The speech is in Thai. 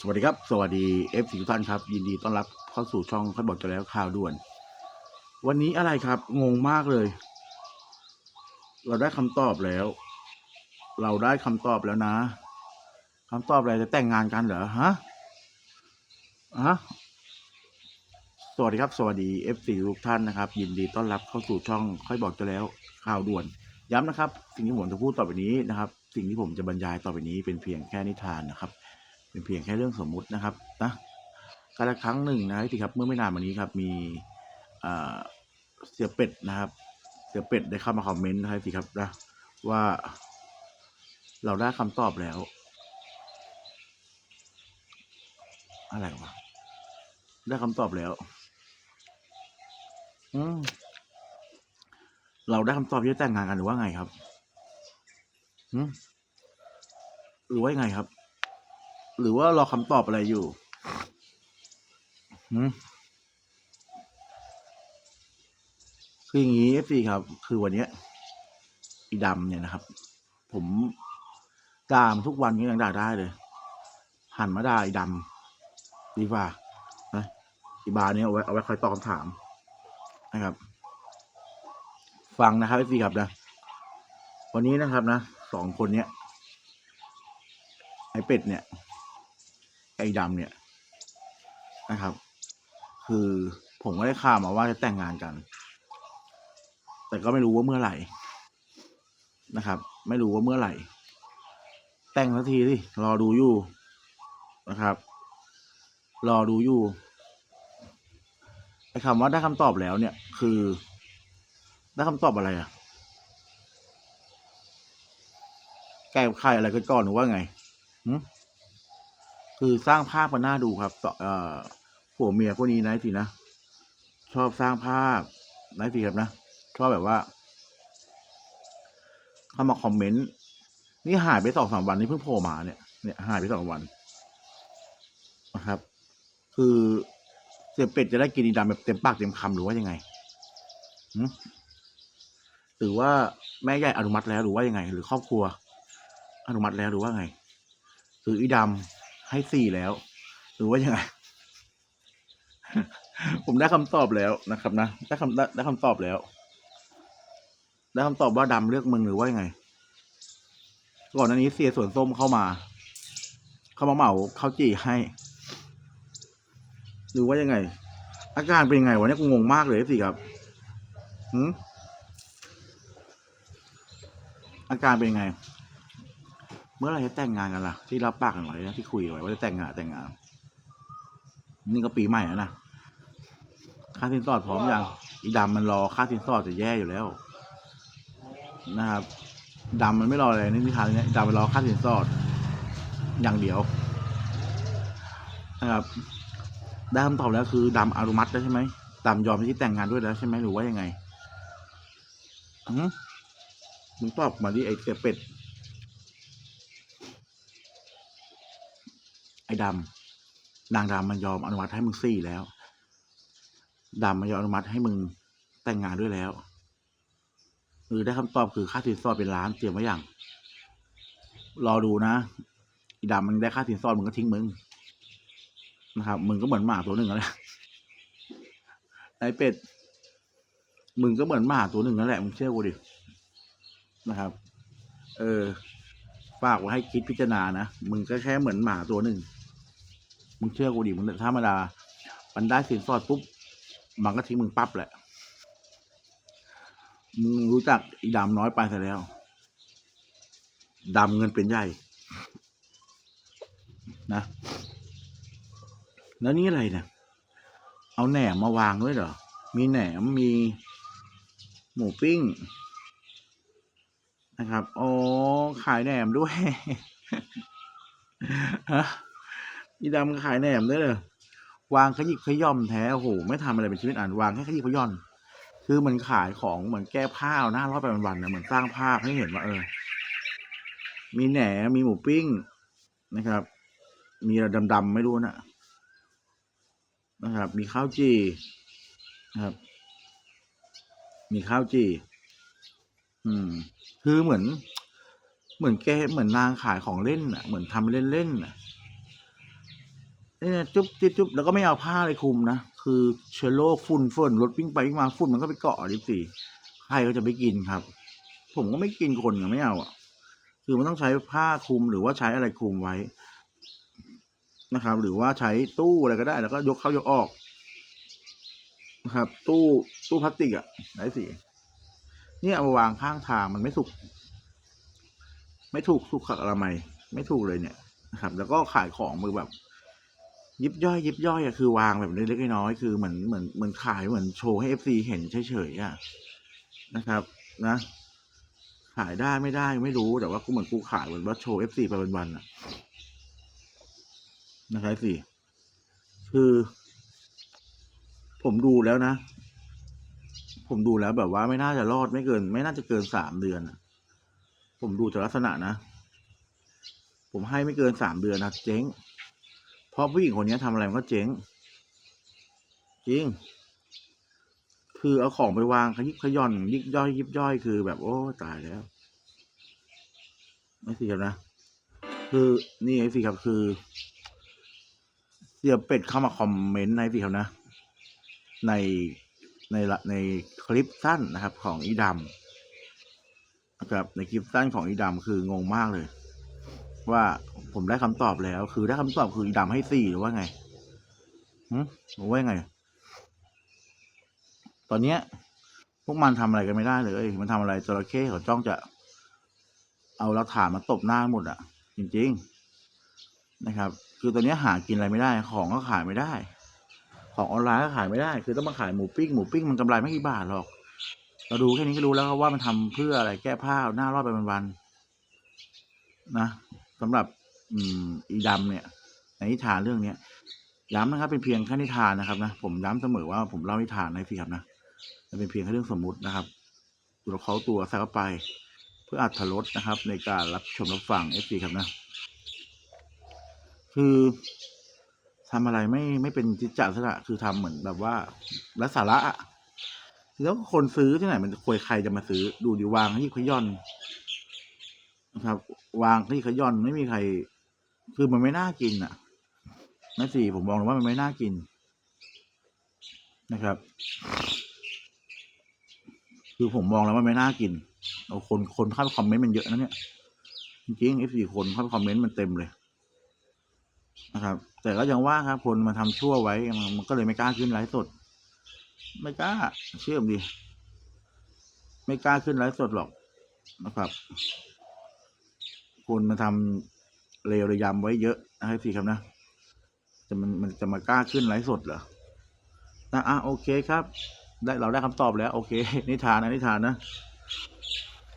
สวัสดีครับ สวัสดีเอฟซีทุกท่านครับ ยินดีต้อนรับเข้าสู่ช่องค่อยบอกจะแล้วข่าวด่วน วันนี้อะไรครับ งงมากเลย เราได้คำตอบแล้ว เราได้คำตอบแล้วนะคำตอบอะไรจะแต่งงานกันเหรอฮะฮะสวัสดีครับ สวัสดีเอฟซีทุกท่านนะครับ ยินดีต้อนรับเข้าสู่ช่องค่อยบอกจะแล้วข่าวด่วน ย้ำนะครับ สิ่งที่ผมจะพูดต่อไปนี้นะครับ สิ่งที่ผมจะบรรยายต่อไปนี้เป็นเพียงแค่นิทานนะครับ เป็นเพียงแค่เรื่องสมมุตินะครับนะกาลครั้งหนึ่งนะที่ครับเมื่อไม่นานมานี้ครับมีเสียเป็ดนะครับ เสียเป็ดได้เข้ามาคอมเมนต์นะครับสิครับนะว่าเราได้คำตอบแล้ว อะไรวะได้คำตอบแล้ว อืมเราได้คำตอบที่จะแต่งงานกันหรือว่าไงครับหรือว่าไงครับ หรือว่ารอคำตอบอะไรอยู่คืออย่างนี้สิครับ คือวันนี้อีดำเนี่ยนะครับ ผมด่ามทุกวันก็ยังด่าได้เลย หันมาด่าอีดำดีกว่านะอีบาเนี่ยเอาไว้เอาไว้คอยตอบคำถามนะครับ ฟังนะครับพี่ครับนะวันนี้นะครับนะสองคนเนี้ยไอเป็ดเนี่ย ไอ้ดำเนี่ยนะครับ คือผมก็ได้ข่าวมาว่าจะแต่งงานกัน แต่ก็ไม่รู้ว่าเมื่อไหร่นะครับ ไม่รู้ว่าเมื่อไหร่ แต่งสักทีสิรอดูอยู่นะครับ รอดูอยู่ไอ้คำว่าได้คำตอบแล้วเนี่ย คือ ได้คำตอบอะไรอะแก้ไขอะไรกันก่อนหรือว่าไงหึ คือสร้างภาพมันน่าดูครับต่อเอ่อผัวเมียพวกนี้นะสินะชอบสร้างภาพนะสิครับนะชอบแบบว่าเข้ามาคอมเมนต์นี่หายไปสองสามวันนี่เพิ่งโผล่มาเนี่ยเนี่ยหายไปสองวันนะครับ คือเสียเป็ดจะได้กินอีดำแบบเต็มปากเต็มคำหรือว่ายังไงหึหรือว่าแม่ใหญ่อนุมัติแล้วหรือว่ายังไง หรือครอบครัว อนุมัติแล้วหรือว่าไง หรืออีดำ ให้สี่แล้ว หรือว่ายังไง ผมได้คำตอบแล้วนะครับ นะได้คำได้ได้คำตอบแล้ว ได้คำตอบว่าดำเลือกมึงหรือว่ายังไง ก่อนหน้านี้เสียสวนส้มเข้ามา เข้ามาเหมาเข้าจี่ให้ หรือว่ายังไง อาการเป็นยังไงวะเนี่ยกูงงมากเลยสิครับหืมอาการเป็นยังไง เมื่อไหรจะแต่งงานกันล่ะ ที่รับปากกันไว้นะที่คุยไว้ว่าจะแต่งงานแต่งงาน นี่ก็ปีใหม่แล้วนะค่าสินสอดพร้อมยังอีดำมันรอค่าสินสอดจะแย่อยู่แล้ว นะครับดำมันไม่รออะไรนี่นิทานเนี้ยดำมันรอค่าสินสอด อย่างเดียวนะครับได้คำตอบแล้วคือดำอนุมัติแล้วใช่ไหมดำยอมที่แต่งงานด้วยแล้วใช่ไหมหรือว่ายังไงอืมมึงตอบมาดิไอ้เสียเป็ด ไอ้ดำนางดำมันยอมอนุมัติให้มึงสี่แล้วดำมันยอมอนุมัติให้มึงแต่งงานด้วยแล้วหรือได้คำตอบคือค่าสินสอดเป็นล้านเตรียมไว้อย่าง รอดูนะไอ้ดำมันได้ค่าสินสอดมึงก็ทิ้งมึงนะครับมึงก็เหมือนหมาตัวหนึ่งนั่นแหละไอ้เป็ดมึงก็เหมือนหมาตัวหนึ่งนั่นแหละมึงเชื่อกูดินะครับ เออฝากไว้ให้คิดพิจารณานะ มึงก็แค่เหมือนหมาตัวหนึ่ง มึงเชื่อกูดิมึงธรรมดา มันได้สินสอดปุ๊บ มันก็ทิ้งมึงปั๊บแหละ มึงรู้จักอีดำน้อยไปซะแล้ว ดำเงินเป็นใหญ่ นะ แล้วนี่อะไรเนี่ย เอาแหนมมาวางด้วยเหรอ มีแหนม มีหมูปิ้ง นะครับ อ๋อ ขายแหนมด้วยฮะ อีดำก็ขายแหนมด้วยเลยวางขยิบขย่อมแท้โอ้โหไม่ทำอะไรเป็นชีวิตอ่านวางแค่ขยิบขย่อน คือมันขายของเหมือนแก้ผ้าเอาหน้ารอดไปวันๆนะเหมือนสร้างภาพให้เห็นว่าเออ มีแหนมมีหมูปิ้งนะครับ มีอะไรดำๆไม่รู้นะนะครับ มีข้าวจีนะครับ มีข้าวจีอืม คือเหมือน เหมือนแกเหมือนนางขายของเล่นอะ เหมือนทำเล่นๆอะ เนี่ยจุ๊บจุ๊บจุ๊บแล้วก็ไม่เอาผ้าอะไรคลุมนะ คือเชื้อโรคฝุ่นฝุ่นรถวิ่งไปวิ่งมาฝุ่นมันก็ไปเกาะดิสี่ใครก็จะไปกินครับ ผมก็ไม่กินคนก็ไม่เอาอะ คือมันต้องใช้ผ้าคลุมหรือว่าใช้อะไรคลุมไว้นะครับ หรือว่าใช้ตู้อะไรก็ได้ แล้วก็ยกเข้ายกออกนะครับ ตู้ตู้พลาสติกอะไหนสิเนี่ยเอามาวางข้างทางมันไม่สุกไม่ถูกสุขอนามัยไม่ถูกเลยเนี่ยนะครับ แล้วก็ขายของมือแบบ ยิบย่อยยิบย่อยอะคือวางแบบเล็กๆน้อยๆคือเหมือนเหมือนเหมือนขายเหมือนโชว์ให้เอฟซีเห็นเฉยๆอะนะครับ นะขายได้ไม่ได้ไม่รู้แต่ว่ากูเหมือนกูขายเหมือนว่าโชว์เอฟซีไปวันๆอะนะครับสิคือ ผมดูแล้วนะ ผมดูแล้วแบบว่าไม่น่าจะรอดไม่เกิน ไม่น่าจะเกินสามเดือนอะผมดูจากลักษณะนะ ผมให้ไม่เกินสามเดือนนะเจ๊ง เพราะผู้หญิงคนนี้ทำอะไรมันก็เจ๊ง จริง คือเอาของไปวางขยิบขย่อน ยิบย่อยยิบย่อยคือแบบโอ้ตายแล้ว ไม่สิครับนะ คือนี่ไอ้สิครับคือ เสียเป็ดเข้ามาคอมเมนต์ในสิครับนะ ในในละในคลิปสั้นนะครับ ของอีดำนะครับในคลิปสั้นของอีดำคืองงมากเลย ว่าผมได้คำตอบแล้ว คือได้คำตอบคืออีดำให้สี่หรือว่าไงหืมหรือว่าไง ตอนเนี้ย พวกมันทำอะไรกันไม่ได้เลยมันทำอะไรจระเข้เขาจ้องจะ เอาหลักฐานมาตบหน้าหมดอะ จริง ๆ นะครับ คือตอนนี้หากินอะไรไม่ได้ ของก็ขายไม่ได้ ของออนไลน์ก็ขายไม่ได้ คือต้องมาขายหมูปิ้งหมูปิ้งมันกำไรไม่กี่บาทหรอก เราดูแค่นี้ก็รู้แล้วว่ามันทำเพื่ออะไรแก้ผ้าเอาหน้ารอดไปวันๆนะ สำหรับอืมอีดำเนี่ย ในนิทานเรื่องเนี้ยย้ำนะครับ เป็นเพียงแค่นิทานนะครับนะผมย้ำเสมอว่าผมเล่านิทานให้พี่ครับนะมันเป็นเพียงแค่เรื่องสมมุตินะครับตัวเขาตัวใส่เข้าไป เพื่ออัธรสนะครับ ในการรับชมรับฟังเอฟซีครับนะ คือทำอะไรไม่ไม่เป็นจิตจาสระคือทำเหมือนแบบว่าไร้สาระอะแล้วคนซื้อที่ไหน มันควยใครจะมาซื้อดูดีวางที่ขย่อน นะครับ วางที่ขย่อนไม่มีใคร คือมันไม่น่ากินอะนั่นสิผมมองเลยว่ามันไม่น่ากินนะครับ คือผมมองแล้วว่าไม่น่ากินเอาคนคนเข้าไปคอมเมนต์มันเยอะนะเนี่ยจริงๆ F4 คนเข้าไปคอมเมนต์มันเต็มเลยนะครับ แต่ก็ยังว่าครับคนมาทำชั่วไว้มันก็เลยไม่กล้าขึ้นไลฟ์สด ไม่กล้า เชื่อมดิไม่กล้าขึ้นไลฟ์สดหรอกนะครับ คนมาทำเลวระยำไว้เยอะนะครับสิครับนะ จะมันมันจะมากล้าขึ้นไลฟ์สดเหรอนะอะโอเคครับ ได้เราได้คำตอบแล้ว โอเค นิทานนะนิทานนะ